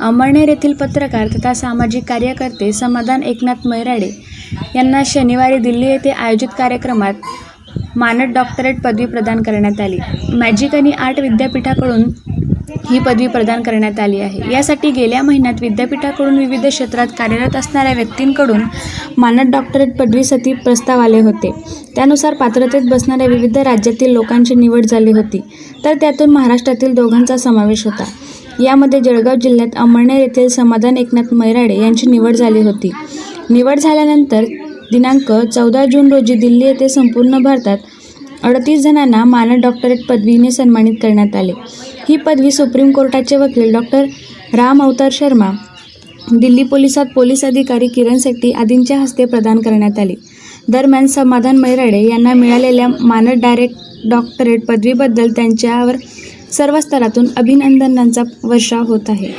अमळनेर येथील पत्रकार तथा सामाजिक कार्यकर्ते समाधान एकनाथ मैराडे यांना शनिवारी दिल्ली येथे आयोजित कार्यक्रमात मानद डॉक्टरेट पदवी प्रदान करण्यात आली. मॅजिक आणि आर्ट विद्यापीठाकडून ही पदवी प्रदान करण्यात आली आहे. यासाठी गेल्या महिन्यात विद्यापीठाकडून विविध क्षेत्रात कार्यरत असणाऱ्या व्यक्तींकडून मानद डॉक्टरेट पदवीसाठी प्रस्ताव आले होते. त्यानुसार पात्रतेत बसणाऱ्या विविध राज्यातील लोकांची निवड झाली होती. तर त्यातून महाराष्ट्रातील दोघांचा समावेश होता. यामध्ये जळगाव जिल्ह्यात अमळनेर येथील समाधान एकनाथ मैराडे यांची निवड झाली होती. निवड झाल्यानंतर दिनांक चौदा जून रोजी दिल्ली येथे संपूर्ण भारतात अडतीस जणांना मानद डॉक्टरेट पदवीने सन्मानित करण्यात आले. ही पदवी सुप्रीम कोर्टाचे वकील डॉक्टर राम अवतार शर्मा दिल्ली पोलिसात पोलीस अधिकारी किरण शेट्टी आदींच्या हस्ते प्रदान करण्यात आली. दरम्यान समाधान मैराडे यांना मिळालेल्या मानद डायरेक्ट डॉक्टरेट पदवीबद्दल त्यांच्यावर सर्व स्तरातून अभिनंदनांचा वर्षाव होत आहे.